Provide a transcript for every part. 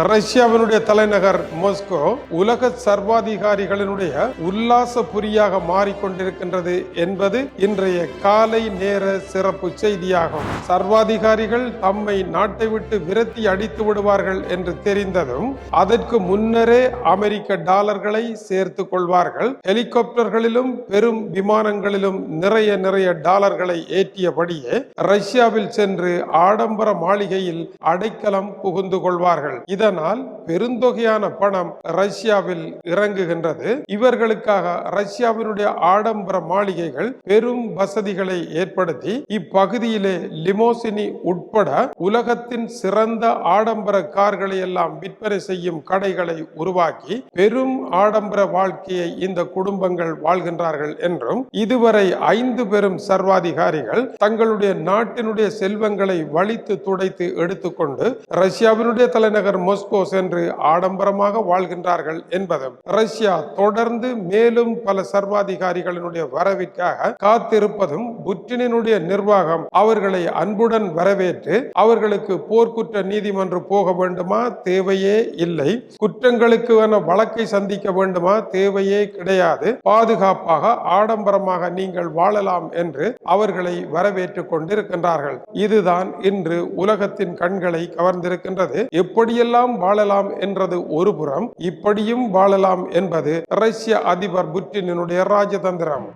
ரஷ்யாவினுடைய தலைநகர் மோஸ்கோ உலக சர்வாதிகாரிகளினுடைய உல்லாச புரியாக மாறிக்கொண்டிருக்கின்றது என்பது இன்றைய காலை நேர சிறப்பு செய்தியாகும். சர்வாதிகாரிகள் தம்மை நாட்டை விட்டு விரத்தி அடித்து விடுவார்கள் என்று தெரிந்ததும் அதற்கு முன்னரே அமெரிக்க டாலர்களை சேர்த்து கொள்வார்கள். ஹெலிகாப்டர்களிலும் பெரும் விமானங்களிலும் நிறைய நிறைய டாலர்களை ஏற்றியபடியே ரஷ்யாவில் சென்று ஆடம்பர மாளிகையில் அடைக்கலம் புகுந்து கொள்வார்கள். இதனால் பெருந்தொகையான பணம் ரஷ்யாவில் இறங்குகின்றது. இவர்களுக்காக ரஷ்யாவினுடைய ஆடம்பர மாளிகைகள் பெரும் வசதிகளை ஏற்படுத்தி இப்பகுதியிலே லிமோசினி உட்பட உலகத்தின் சிறந்த ஆடம்பர கார்களை எல்லாம் விற்பனை செய்யும் கடைகளை உருவாக்கி பெரும் ஆடம்பர வாழ்க்கையை இந்த குடும்பங்கள் வாழ்கின்றார்கள் என்றும் இதுவரை ஐந்து பெரும் சர்வாதிகாரிகள் தங்களுடைய நாட்டினுடைய செல்வங்களை வலித்து துடைத்து எடுத்துக்கொண்டு ரஷ்யாவினுடைய தலைநகர் மாஸ்கோ சென்று ஆடம்பரமாக வாழ்கின்றார்கள் என்பதும் ரஷ்யா தொடர்ந்து மேலும் பல சர்வாதிகாரிகளினுடைய வரவிற்காக காத்திருப்பதும் புட்டினுடைய நிர்வாகம் அவர்களை அன்புடன் வரவேற்று அவர்களுக்கு போர்க்குற்ற நீதிமன்றம் போக வேண்டுமா? தேவையே இல்லை. குற்றங்களுக்கு என வழக்கை சந்திக்க வேண்டுமா? தேவையே கிடையாது. பாதுகாப்பாக ஆடம்பரமாக நீங்கள் வாழலாம் என்று அவர்களை வரவேற்றுக் கொண்டிருக்கின்றார்கள். இதுதான் இன்று உலகத்தின் கண்களை கவர்ந்திருக்கின்றது. எப்படியெல்லாம் வாழலாம் என்றது ஒரு புறம் இப்படியும் வாழலாம் என்பது ரஷ்ய அதிபர் புட்டினுடைய ராஜதந்திரம்.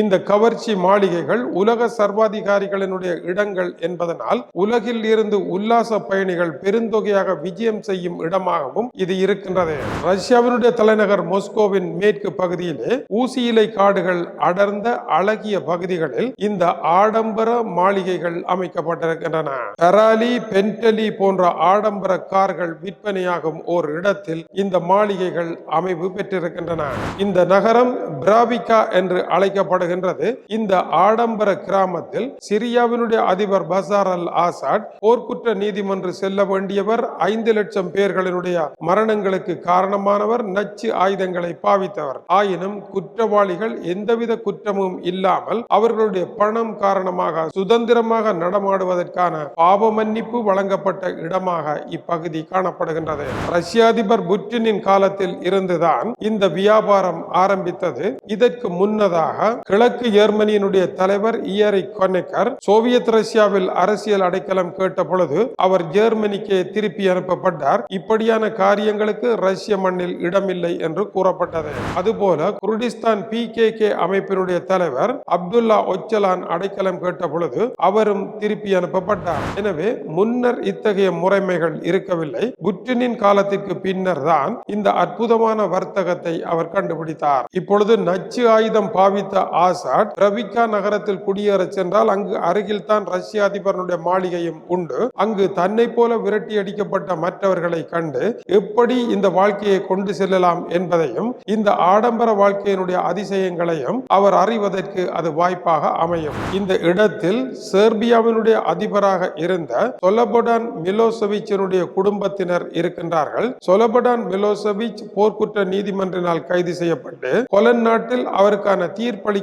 இந்த கவர்ச்சி மாளிகைகள் உலக சர்வாதிகாரிகளினுடைய இடங்கள் என்பதனால் உலகில் இருந்து உல்லாச பயணிகள் பெருந்தொகையாக விஜயம் செய்யும் இடமாகவும் இது இருக்கின்றது. ரஷ்யாவினுடைய தலைநகர் மொஸ்கோவின் மேற்கு பகுதியிலே ஊசியிலை காடுகள் அடர்ந்த அழகிய பகுதிகளில் இந்த ஆடம்பர மாளிகைகள் அமைக்கப்பட்டிருக்கின்றன. பெராலி பென்டலி போன்ற ஆடம்பர கார்கள் விற்பனையாகும் ஓர் இடத்தில் இந்த மாளிகைகள் அமைவு பெற்றிருக்கின்றன. இந்த நகரம் பிராவிகா என்று அழைக்கப்படுகிறது. அழைக்கப்படுகின்றது இந்த ஆடம்பர கிராமத்தில் சிரியாவினுடைய அதிபர் பசார் அல் ஆசாட் போர்க்குற்ற நீதிமன்று செல்ல வேண்டியவர் ஐந்து லட்சம் பேர்களினுடைய மரணங்களுக்கு காரணமானவர் நச்சு ஆயுதங்களை பாவித்தவர். ஆயினும் குற்றவாளிகள் எந்தவித குற்றமும் இல்லாமல் அவர்களுடைய பணம் காரணமாக சுதந்திரமாக நடமாடுவதற்கான பாவ மன்னிப்பு வழங்கப்பட்ட இடமாக இப்பகுதி காணப்படுகின்றது. ரஷ்ய அதிபர் புட்டினின் காலத்தில் இருந்துதான் இந்த வியாபாரம் ஆரம்பித்தது. இதற்கு முன்னதாக கிழக்கு ஜெர்மனியினுடைய தலைவர் இயரை கொனேக்கர் சோவியத் ரஷ்யாவில் அரசியல் அடைக்கலம் கேட்ட பொழுது அவர் ஜெர்மனிக்கு திருப்பி அனுப்பப்பட்டார். இப்படியான காரியங்களுக்கு ரஷ்ய மண்ணில் இடமில்லை என்று கூறப்பட்டது. அதுபோல குர்டிஸ்தான் பி கே கே அமைப்பினுடைய தலைவர் அப்துல்லா ஒச்சலான் அடைக்கலம் கேட்ட பொழுது அவரும் திருப்பி அனுப்பப்பட்டார். எனவே முன்னர் இத்தகைய முறைமைகள் இருக்கவில்லை. புட்டினின் காலத்திற்கு பின்னர் தான் இந்த அற்புதமான வர்த்தகத்தை அவர் கண்டுபிடித்தார். இப்பொழுது நச்சு ஆயுதம் பாவித்த ஆசாட் ரவிகா நகரத்தில் குடியேறச் சென்றால் அங்கு அருகில் தான் ரஷ்ய அதிபரனுடைய மாளிகையும் உண்டு. அங்கு தன்னை போல விரட்டி அடிக்கப்பட்ட மற்றவர்களை கண்டு எப்படி இந்த வாழ்க்கையை கொண்டு செல்லலாம் என்பதையும் இந்த ஆடம்பர வாழ்க்கையினுடைய அதிசயங்களையும் அவர் அறிவதற்கு அது வாய்ப்பாக அமையும். இந்த இடத்தில் செர்பியாவினுடைய அதிபராக இருந்த சொலபடான் மிலோசவிச்சினுடைய குடும்பத்தினர் இருக்கின்றார்கள். சொலபடான் மிலோசவிச் போர்க்குற்ற நீதிமன்றினால் கைது செய்யப்பட்டு கொலன் நாட்டில் அவருக்கான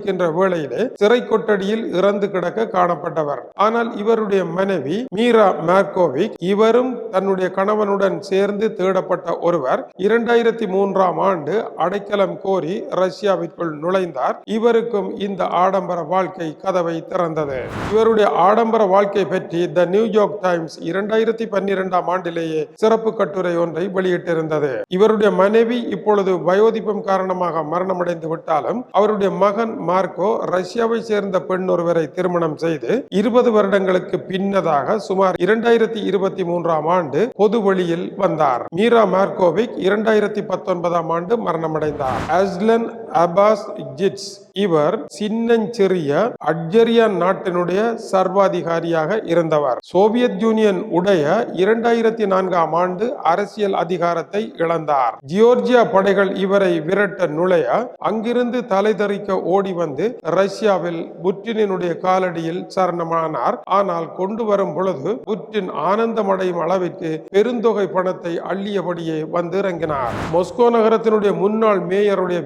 இருக்கின்ற வேளையிலே சிறை கொட்டடியில் இறந்து கிடக்க காணப்பட்டவர். ஆனால் இவருடைய மனைவி மீரா மேர்கோவிக் இவரும் தன்னுடைய கணவனுடன் சேர்ந்து தேடப்பட்ட ஒருவர் இரண்டாயிரத்தி மூன்றாம் ஆண்டு அடைக்கலம் கோரி ரஷ்யாவிற்குள் நுழைந்தார். இவருக்கும் இந்த ஆடம்பர வாழ்க்கை கதவை திறந்தது. இவருடைய ஆடம்பர வாழ்க்கை பற்றி த நியூயார்க் டைம்ஸ் இரண்டாயிரத்தி பன்னிரெண்டாம் ஆண்டிலேயே சிறப்பு கட்டுரை ஒன்றை வெளியிட்டிருந்தது. இவருடைய மனைவி இப்பொழுது வயோதிபம் காரணமாக மரணமடைந்து விட்டாலும் அவருடைய மகன் மார்க்கோ ரஷ்யாவை சேர்ந்த பெண் ஒருவரை திருமணம் செய்து இருபது வருடங்களுக்கு பின்னதாக சுமார் இரண்டாயிரத்தி இருபத்தி மூன்றாம் ஆண்டு பொது வழியில் வந்தார். மீரா மார்கோவிக் இரண்டாயிரத்தி பத்தொன்பதாம் ஆண்டு மரணமடைந்தார். அஸ்லன் அபாஸ் ஜிட்ஸ் இவர் சின்னஞ்சிறிய அட்ஜரியா நாட்டினுடைய சர்வாதிகாரியாக இருந்தவர். சோவியத் யூனியன் உடைய இரண்டாயிரத்தி நான்காம் ஆண்டு அரசியல் அதிகாரத்தை இழந்தார். ஜியோர்ஜியா படைகள் இவரை விரட்ட நுழைய அங்கிருந்து தலைதறிக்க ஓடி வந்து ரஷ்யாவில் புட்டினுடைய காலடியில் சரணமானார். ஆனால் கொண்டு வரும் பொழுது புட்டின் ஆனந்தமடையும் அளவிற்கு பெருந்தொகை பணத்தை அள்ளியபடியே வந்து இறங்கினார் மொஸ்கோ நகரத்தினுடைய முன்னாள் மேயருடைய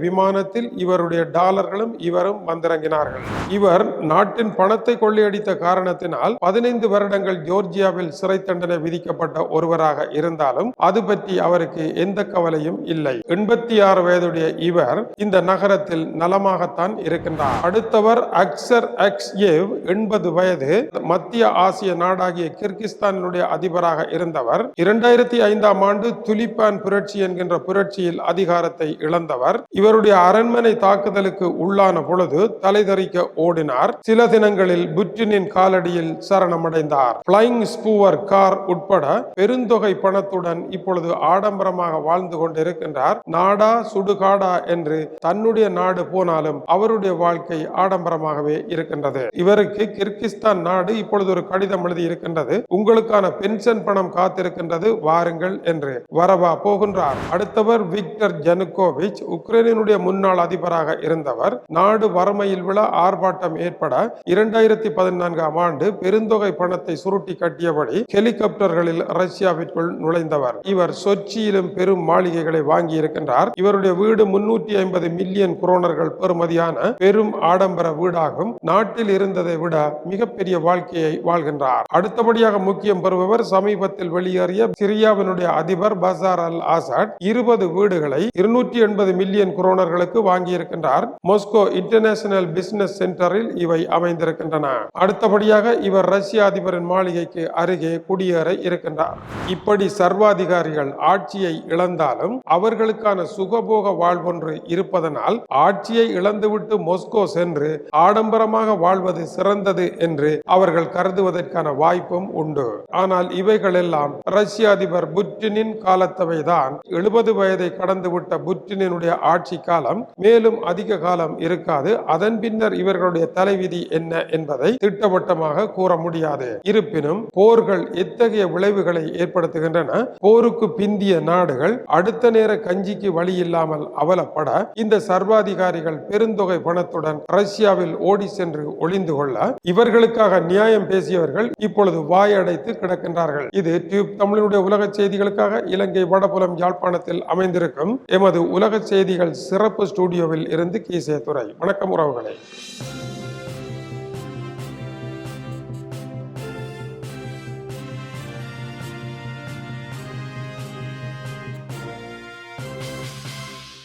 விமானத்தில் இவருடைய டாலர்களும் இவரும் வந்திறங்கினார்கள். இவர் நாட்டின் பணத்தை கொள்ளையடித்த காரணத்தினால் பதினைந்து வருடங்கள் ஜோர்ஜியாவில் சிறை தண்டனை விதிக்கப்பட்ட ஒருவராக இருந்தாலும் அது பற்றி அவருக்கு எந்த கவலையும் இல்லை. எண்பத்தி ஆறு வயதுடைய இவர் இந்த நகரத்தில் நலமாகத்தான் இருக்கின்றார். அடுத்தவர் அக்சர் எக்ஸ் எண்பது வயது மத்திய ஆசிய நாடாகிய கிர்கிஸ்தானுடைய அதிபராக இருந்தவர். இரண்டாயிரத்தி ஐந்தாம் ஆண்டு துலிப்பான் புரட்சி என்கின்ற புரட்சியில் அதிகாரத்தை இழந்தவர். இவருடைய அரண் அரண்மனை தாக்குதலுக்கு உள்ளான பொழுது தலைதறிக்க ஓடினார். சில தினங்களில் புட்டினின் காலடியில் சரணமடைந்தார். பிளைங் ஸ்பூவர் கார் உட்பட பெருந்தொகை பணத்துடன் இப்பொழுது ஆடம்பரமாக வாழ்ந்து கொண்டிருக்கின்றார். நாடா சுடுகாடா என்று தன்னுடைய நாடு போனாலும் அவருடைய வாழ்க்கை ஆடம்பரமாகவே இருக்கின்றது. இவருக்கு கிர்கிஸ்தான் நாடு இப்பொழுது ஒரு கடிதம் எழுதி இருக்கின்றது. உங்களுக்கான பென்ஷன் பணம் காத்திருக்கின்றது வாருங்கள் என்று. வரவா போகின்றார். அடுத்தவர் விக்டர் ஜனுகோவிச் உக்ரைனினுடைய முன்னாள் முன்னாள் அதிபராக இருந்தவர் நாடு வறுமையில் விழ ஆர்ப்பாட்டம் ஏற்பட இரண்டாயிரத்தி பதினான்காம் ஆண்டு பெருந்தொகை பணத்தை சுருட்டி கட்டியபடி ஹெலிகாப்டர்களில் ரஷ்யாவிற்குள் நுழைந்தவர். இவர் சொச்சியிலும் பெரும் மாளிகைகளை வாங்கி இருக்கின்றார். இவருடைய வீடு முன்னூற்றி ஐம்பது மில்லியன் குரோனர்கள் பெறுமதியான பெரும் ஆடம்பர வீடாகும். நாட்டில் இருந்ததை விட மிகப்பெரிய வாழ்க்கையை வாழ்கின்றார். அடுத்தபடியாக முக்கியம் பெறுபவர் சமீபத்தில் வெளியேறிய சிரியாவினுடைய அதிபர் பசார் அல் ஆசாட் இருபது வீடுகளை இருநூற்றி எண்பது மில்லியன் குரோனர்களுக்கு வாங்கியிருக்கின்றார். மொஸ்கோ இன்டர்நேஷனல் பிசினஸ் சென்டரில் இவை அமைந்திருக்கின்றன. அடுத்தபடியாக இவர் ரஷ்ய அதிபரின் மாளிகைக்கு அருகே குடியேற இருக்கின்றார். இப்படி சர்வாதிகாரிகள் ஆட்சியை இழந்தாலும் அவர்களுக்கான சுகபோக வாழ்வொன்று இருப்பதனால் ஆட்சியை இழந்துவிட்டு மொஸ்கோ சென்று ஆடம்பரமாக வாழ்வது சிறந்தது என்று அவர்கள் கருதுவதற்கான வாய்ப்பும் உண்டு. ஆனால் இவைகள் எல்லாம் ரஷ்ய அதிபர் புட்டினின் காலத்தவைதான். எழுபது வயதை கடந்துவிட்ட புட்டினினுடைய ஆட்சி காலம் மேலும் அதிக காலம் இருக்காது. அதன் பின்னர் இவர்களுடைய தலைவிதி என்ன என்பதை திட்டவட்டமாக கூற முடியாது. இருப்பினும் போர்கள் எத்தகைய விளைவுகளை ஏற்படுத்துகின்றன? போருக்கு பிந்திய நாடுகள் அடுத்த நேர கஞ்சிக்கு வழி இல்லாமல் அவலப்பட இந்த சர்வாதிகாரிகள் பெருந்தொகை பணத்துடன் ரஷ்யாவில் ஓடி சென்று ஒளிந்து கொள்ள இவர்களுக்காக நியாயம் பேசியவர்கள் இப்பொழுது வாயடைத்து கிடக்கின்றார்கள். இது டியூப் தமிழனுடைய உலக செய்திகளுக்காக இலங்கை வடபுலம் யாழ்ப்பாணத்தில் அமைந்திருக்கும் எமது உலக செய்திகள் சிறப்பு ஸ்டுடியோவில் இருந்து கீசே துறை வணக்கம் உறவுகளே.